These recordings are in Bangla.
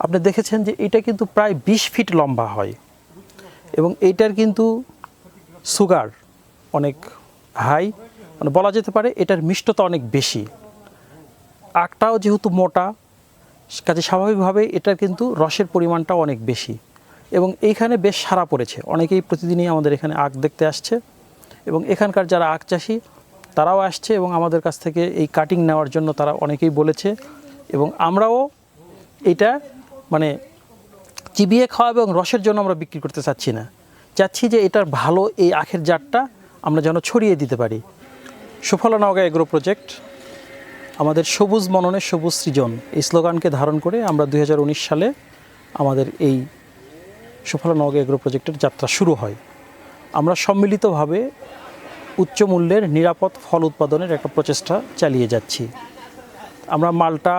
আপনি দেখেছেন যে এটা কিন্তু প্রায় বিশ ফিট লম্বা হয়। এবং এইটার কিন্তু সুগার অনেক হাই মানে বলা যেতে পারে এটার মিষ্টতা অনেক বেশি। আখটাও যেহেতু মোটা, কাজে স্বাভাবিকভাবে এটার কিন্তু রসের পরিমাণটাও অনেক বেশি। এবং এইখানে বেশ সারা পড়েছে। অনেকেই প্রতিদিনই আমাদের এখানে আখ দেখতে আসছে। এবং এখানকার যারা আখ চাষি, তারাও আসছে এবং আমাদের কাছ থেকে এই কাটিং নেওয়ার জন্য তারা অনেকেই বলেছে। এবং আমরাও এটা মানে চিবিয়ে খাওয়া এবং রসের জন্য আমরা বিক্রি করতে চাচ্ছি না। চাচ্ছি যে এটার ভালো এই আখের জাতটা আমরা যেন ছড়িয়ে দিতে পারি। সুফলা নওগাঁ এগ্রো প্রজেক্ট, আমাদের সবুজ মননে সবুজ সৃজন এই স্লোগানকে ধারণ করে আমরা দু হাজার উনিশ সালে আমাদের এই সুফলা নওগাঁ এগ্রো প্রজেক্টের যাত্রা শুরু হয়। আমরা সম্মিলিতভাবে উচ্চ মূল্যের নিরাপদ ফল উৎপাদনের একটা প্রচেষ্টা চালিয়ে যাচ্ছি। আমরা মাল্টা,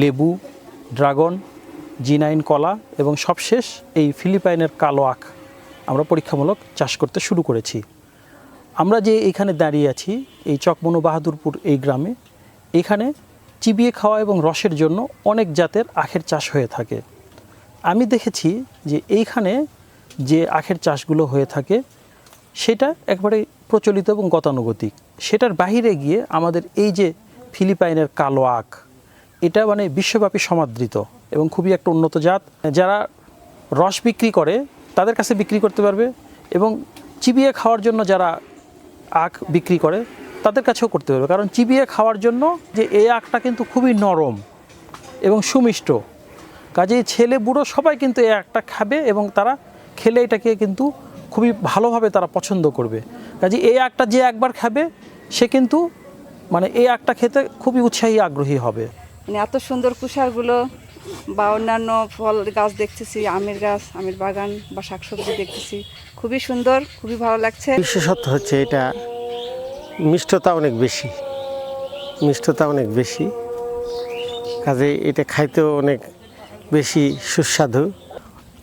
লেবু, ড্রাগন জিনাইন কলা এবং সবশেষ এই ফিলিপাইনের কালো আখ আমরা পরীক্ষামূলক চাষ করতে শুরু করেছি। আমরা যে এখানে দাঁড়িয়ে আছি, এই চকমনু বাহাদুরপুর এই গ্রামে, এখানে চিবিয়ে খাওয়া এবং রসের জন্য অনেক জাতের আখের চাষ হয়ে থাকে। আমি দেখেছি যে এইখানে যে আখের চাষগুলো হয়ে থাকে, সেটা একবারে প্রচলিত এবং গতানুগতিক। সেটার বাহিরে গিয়ে আমাদের এই যে ফিলিপাইনের কালো আখ এটা মানে বিশ্বব্যাপী সমাদৃত এবং খুবই একটা উন্নত জাত। যারা রস বিক্রি করে, তাদের কাছে বিক্রি করতে পারবে এবং চিবিয়ে খাওয়ার জন্য যারা আখ বিক্রি করে, তাদের কাছেও করতে পারবে। কারণ চিবিয়ে খাওয়ার জন্য যে এই আখটা কিন্তু খুবই নরম এবং সুমিষ্ট। কাজেই ছেলে, বুড়ো সবাই কিন্তু এই আখটা খাবে এবং তারা খেলে এটাকে কিন্তু খুবই ভালোভাবে তারা পছন্দ করবে। কাজে এই আখটা যে একবার খাবে, সে কিন্তু মানে এই আখটা খেতে খুবই উৎসাহী, আগ্রহী হবে। মানে এত সুন্দর কুষারগুলো বা অন্যান্য ফল গাছ দেখতেছি আমের গাছ আমের বাগান বা শাকসবজি দেখতেছি। খুবই সুন্দর খুবই ভালো লাগছে। বিশেষত্ব হচ্ছে এটা মিষ্টতা অনেক বেশি মিষ্টতা অনেক বেশি। কাজে এটা খাইতেও অনেক বেশি সুস্বাদু।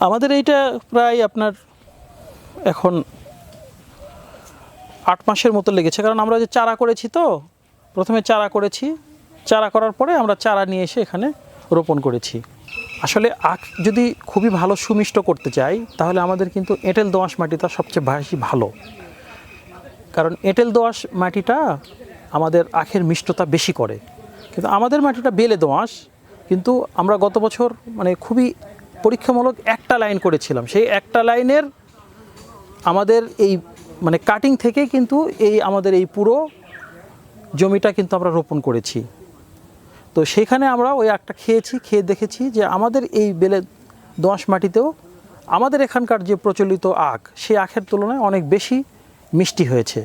আমাদের এইটা প্রায় আপনার এখন আট মাসের মতো লেগেছে কারণ আমরা যে চারা করেছি তো প্রথমে চারা করেছি চারা করার পরে আমরা চারা নিয়ে এসে এখানে রোপণ করেছি। আসলে আখ যদি খুবই ভালো সুমিষ্ট করতে চাই, তাহলে আমাদের কিন্তু এঁটেল দোআঁশ মাটিটা সবচেয়ে বেশি ভালো। কারণ এঁটেল দোআঁশ মাটিটা আমাদের আখের মিষ্টতা বেশি করে। কিন্তু আমাদের মাটিটা বেলে দোআঁশ কিন্তু আমরা গত বছর মানে খুবই পরীক্ষামূলক একটা লাইন করেছিলাম। সেই একটা লাইনের আমাদের এই মানে কাটিং থেকে কিন্তু এই আমাদের এই পুরো জমিটা কিন্তু আমরা রোপণ করেছি। তো সেখানে আমরা ওই একটা খেয়েছি, খেয়ে দেখেছি যে আমাদের এই বেলে দোঁয়াশ মাটিতেও আমাদের এখানকার যে প্রচলিত আখ, সেই আখের তুলনায় অনেক বেশি মিষ্টি হয়েছে।